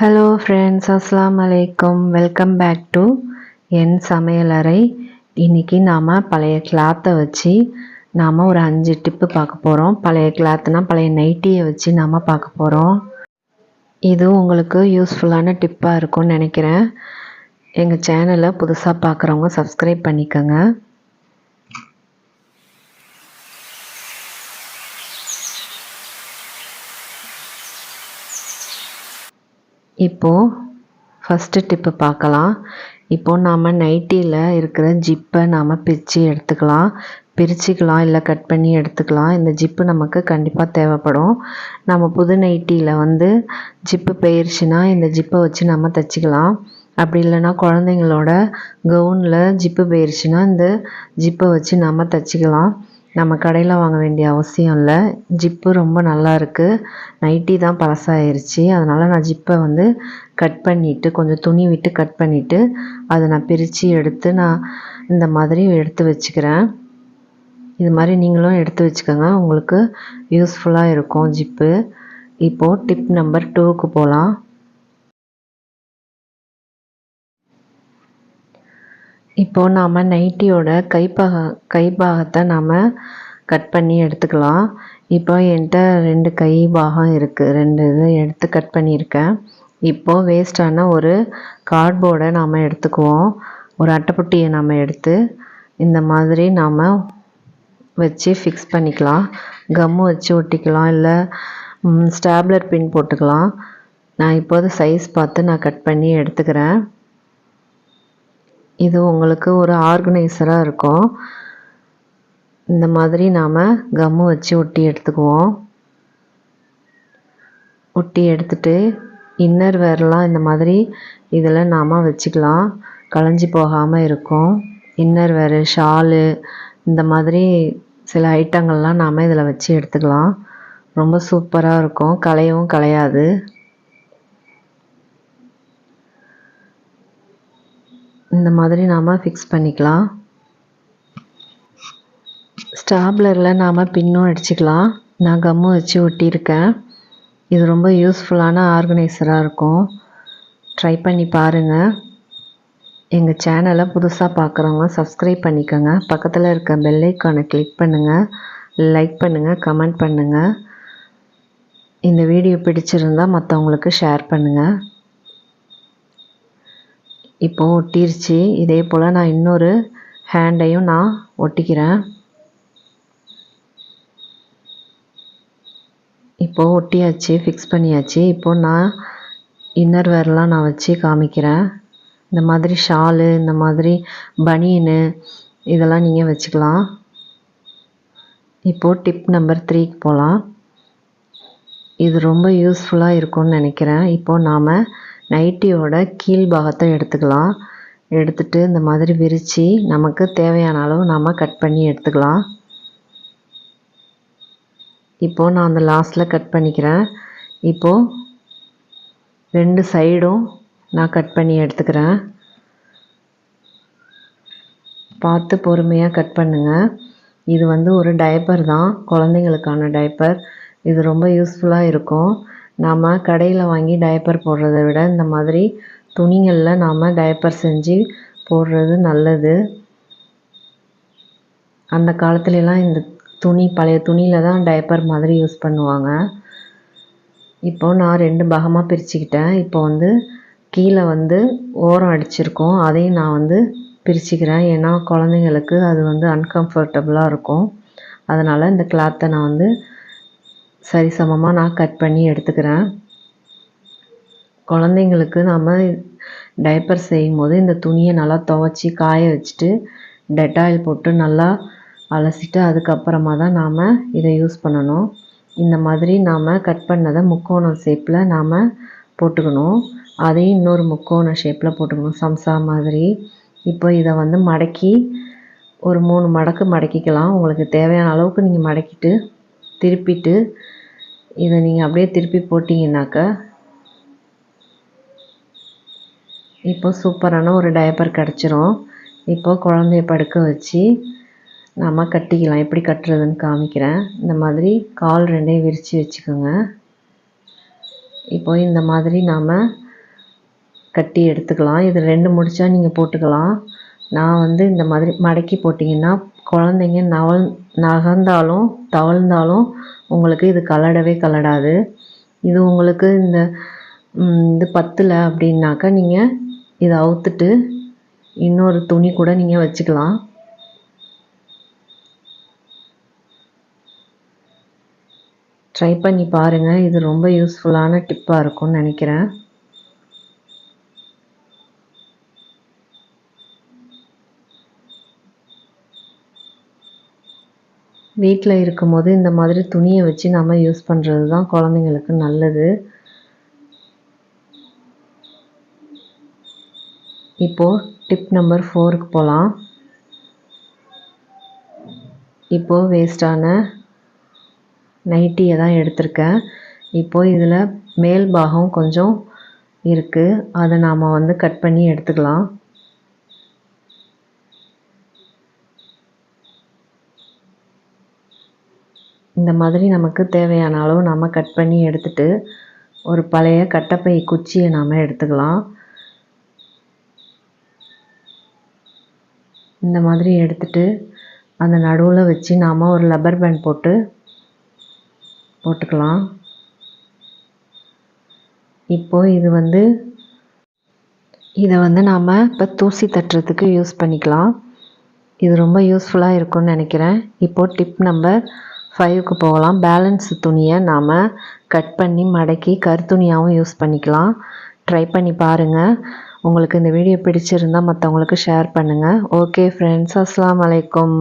Hello friends அஸ்லாம் அலைக்கும் welcome back to என் சமையலறை இன்றைக்கி நாம் பழைய கிளாத்தை வச்சு நாம் ஒரு அஞ்சு டிப்பு பார்க்க போகிறோம் பழைய கிளாத்னால் பழைய நைட்டியை வச்சு நாம் பார்க்க போகிறோம் இது உங்களுக்கு யூஸ்ஃபுல்லான டிப்பாக இருக்கும்னு நினைக்கிறேன். எங்கள் சேனலை புதுசாக பார்க்குறவங்க சப்ஸ்கிரைப் பண்ணிக்கோங்க. இப்போது ஃபஸ்ட்டு டிப்பு பார்க்கலாம். இப்போது நாம் நைட்டியில் இருக்கிற ஜிப்பை நாம் பிரித்து எடுத்துக்கலாம். பிரிச்சுக்கலாம் இல்லை கட் பண்ணி எடுத்துக்கலாம். இந்த ஜிப்பு நமக்கு கண்டிப்பாக தேவைப்படும். நம்ம புது நைட்டியில் வந்து ஜிப்பு போயிடுச்சுன்னா இந்த ஜிப்பை வச்சு நம்ம தைச்சிக்கலாம். அப்படி இல்லைன்னா குழந்தைங்களோட கவுனில் ஜிப்பு போயிடுச்சுன்னா இந்த ஜிப்பை வச்சு நம்ம தைச்சிக்கலாம். நம்ம கடையில் வாங்க வேண்டிய அவசியம் இல்லை. ஜிப்பு ரொம்ப நல்லா இருக்குது நைட்டி தான் பழசாயிருச்சு. அதனால் நான் ஜிப்பை வந்து கட் பண்ணிவிட்டு கொஞ்சம் துணி விட்டு கட் பண்ணிவிட்டு அதை நான் பிரித்து எடுத்து நான் இந்த மாதிரி எடுத்து வச்சுக்கிறேன். இது மாதிரி நீங்களும் எடுத்து வச்சுக்கோங்க. உங்களுக்கு யூஸ்ஃபுல்லாக இருக்கும் ஜிப்பு. இப்போது டிப் நம்பர் டூவுக்கு போகலாம் இப்போது நாம் நைட்டியோட கைப்பாக கைப்பாகத்தை நாம் கட் பண்ணி எடுத்துக்கலாம். இப்போ என்கிட்ட ரெண்டு கை பாகம் இருக்குது ரெண்டு இது எடுத்து கட் பண்ணியிருக்கேன். இப்போது வேஸ்ட்டான ஒரு கார்ட்போர்டை நாம் எடுத்துக்குவோம். ஒரு அட்டைப்புட்டியை நாம் எடுத்து இந்த மாதிரி நாம் வச்சு ஃபிக்ஸ் பண்ணிக்கலாம். கம்மு வச்சு ஒட்டிக்கலாம். இல்லை ஸ்டாப்லர் பின் போட்டுக்கலாம். நான் இப்போது சைஸ் பார்த்து நான் கட் பண்ணி எடுத்துக்கிறேன். இது உங்களுக்கு ஒரு ஆர்கனைசராக இருக்கும். இந்த மாதிரி நாம் கம்மு வச்சு ஒட்டி எடுத்துக்குவோம். ஒட்டி எடுத்துட்டு இன்னர் வேர்லாம் இந்த மாதிரி இதில் நாம் வச்சுக்கலாம். களைஞ்சி போகாமல் இருக்கும். இன்னர் வேறு ஷாலு இந்த மாதிரி சில ஐட்டங்கள்லாம் நாம் இதில் வச்சு எடுத்துக்கலாம். ரொம்ப சூப்பராக இருக்கும். களையவும் களையாது. இந்த மாதிரி நாம் ஃபிக்ஸ் பண்ணிக்கலாம். ஸ்டாப்லரில் நாம் பின்னும் அடிச்சுக்கலாம். நான் கம்மு வச்சு ஒட்டியிருக்கேன். இது ரொம்ப யூஸ்ஃபுல்லான ஆர்கனைசராக இருக்கும். ட்ரை பண்ணி பாருங்கள் எங்கள் சேனலை புதுசாக பார்க்குறவங்க சப்ஸ்கிரைப் பண்ணிக்கோங்க. பக்கத்தில் இருக்க பெல்லைக்கானை கிளிக் பண்ணுங்கள் லைக் பண்ணுங்கள் கமெண்ட் பண்ணுங்கள் இந்த வீடியோ பிடிச்சிருந்தால் மற்றவங்களுக்கு ஷேர் பண்ணுங்கள் இப்போது ஒட்டிருச்சு. இதே போல் நான் இன்னொரு ஹேண்டையும் நான் ஒட்டிக்கிறேன். இப்போது ஒட்டியாச்சு ஃபிக்ஸ் பண்ணியாச்சு. இப்போது நான் இன்னர் வேர்லாம் நான் வச்சு காமிக்கிறேன். இந்த மாதிரி ஷாலு இந்த மாதிரி பனியனு இதெல்லாம் நீங்கள் வச்சுக்கலாம். இப்போது டிப் நம்பர் த்ரீக்கு போகலாம் இது ரொம்ப யூஸ்ஃபுல்லாக இருக்கும்னு நினைக்கிறேன். இப்போது நாம் நைட்டியோட கீழ் பாகத்தை எடுத்துக்கலாம். எடுத்துட்டு இந்த மாதிரி விரித்து நமக்கு தேவையான அளவு நாம் கட் பண்ணி எடுத்துக்கலாம். இப்போது நான் அந்த லாஸ்ட்டில் கட் பண்ணிக்கிறேன். இப்போது ரெண்டு சைடும் நான் கட் பண்ணி எடுத்துக்கிறேன். பார்த்து பொறுமையாக கட் பண்ணுங்கள் இது வந்து ஒரு டைப்பர் தான். குழந்தைங்களுக்கான டைப்பர் இது ரொம்ப யூஸ்ஃபுல்லாக இருக்கும். நாம் கடையில் வாங்கி டயப்பர் போடுறத விட இந்த மாதிரி துணிகளில் நாம் டயப்பர் செஞ்சு போடுறது நல்லது. அந்த காலத்துலலாம் இந்த துணி பழைய துணியில் தான் டயப்பர் மாதிரி யூஸ் பண்ணுவாங்க. இப்போது நான் ரெண்டு பாகமாக பிரிச்சுக்கிட்டேன். இப்போ வந்து கீழே வந்து ஓரம் அடிச்சிருக்கோம். அதையும் நான் வந்து பிரிச்சுக்கிறேன். ஏன்னா குழந்தைங்களுக்கு அது வந்து அன்கம்ஃபர்டபுளாக இருக்கும். அதனால் இந்த கிளாத்தை நான் வந்து சரிசமமாக நான் கட் பண்ணி எடுத்துக்கிறேன். குழந்தைங்களுக்கு நாம் டைப்பர் செய்யும் போது இந்த துணியை நல்லா துவச்சி காய வச்சுட்டு டெட்டாயில் போட்டு நல்லா அலசிட்டு அதுக்கப்புறமா தான் நாம் இதை யூஸ் பண்ணணும். இந்த மாதிரி நாம் கட் பண்ணதை முக்கோணம் ஷேப்பில் நாம் போட்டுக்கணும். அதையும் இன்னொரு முக்கோண ஷேப்பில் போட்டுக்கணும். சம்சா மாதிரி. இப்போ இதை வந்து மடக்கி ஒரு மூணு மடக்கு மடக்கிக்கலாம். உங்களுக்கு தேவையான அளவுக்கு நீங்கள் மடக்கிட்டு திருப்பிட்டு இதை நீங்கள் அப்படியே திருப்பி போட்டிங்கனாக்கா இப்போ சூப்பரான ஒரு டயப்பர் கிடச்சிரும். இப்போ குழந்தைய படுக்க வச்சு நாம் கட்டிக்கலாம். எப்படி கட்டுறதுன்னு காமிக்கிறேன். இந்த மாதிரி கால் ரெண்டையும் விரித்து வச்சுக்கோங்க. இப்போ இந்த மாதிரி நாம் கட்டி எடுத்துக்கலாம். இது ரெண்டு முடிச்சா நீங்கள் போட்டுக்கலாம். நான் வந்து இந்த மாதிரி மடக்கி போட்டிங்கன்னா குழந்தைங்க நவல் நகர்ந்தாலும் தவழ்ந்தாலும் உங்களுக்கு இது கலடவே கலடாது. இது உங்களுக்கு இந்த இது பத்தலை அப்படின்னாக்கா நீங்கள் இதை அவுத்துட்டு இன்னொரு துணி கூட நீங்கள் வச்சுக்கலாம். ட்ரை பண்ணி பாருங்கள் இது ரொம்ப யூஸ்ஃபுல்லான டிப்பாக இருக்கும்னு நினைக்கிறேன். வீட்டில் இருக்கும்போது இந்த மாதிரி துணியை வச்சு நம்ம யூஸ் பண்ணுறது தான் குழந்தைங்களுக்கு நல்லது. இப்போது டிப் நம்பர் ஃபோருக்கு போகலாம் இப்போது வேஸ்டான நைட்டியை தான் எடுத்திருக்கேன். இப்போது இதில் மேல் பாகம் கொஞ்சம் இருக்குது அதை நாம் வந்து கட் பண்ணி எடுத்துக்கலாம். இந்த மாதிரி நமக்கு தேவையான அளவு நம்ம கட் பண்ணி எடுத்துட்டு ஒரு பழைய கட்டப்பை குச்சியை நாம் எடுத்துக்கலாம். இந்த மாதிரி எடுத்துட்டு அந்த நடுவில் வச்சு நாம் ஒரு லப்பர் பேண்ட் போட்டு போட்டுக்கலாம். இப்போது இது வந்து இதை வந்து நாம் இப்போ தூசி தட்டுறதுக்கு யூஸ் பண்ணிக்கலாம். இது ரொம்ப யூஸ்ஃபுல்லாக இருக்கும்னு நினைக்கிறேன். இப்போது டிப் நம்பர் ஃபைவ்க்கு போகலாம். பேலன்ஸ் துணியை நாம் கட் பண்ணி மடக்கி கருத்துணியாகவும் யூஸ் பண்ணிக்கலாம். ட்ரை பண்ணி பாருங்கள் உங்களுக்கு இந்த வீடியோ பிடிச்சிருந்தால் மற்றவங்களுக்கு ஷேர் பண்ணுங்கள் ஓகே ஃப்ரெண்ட்ஸ் அஸ்லாம் வலைக்கம்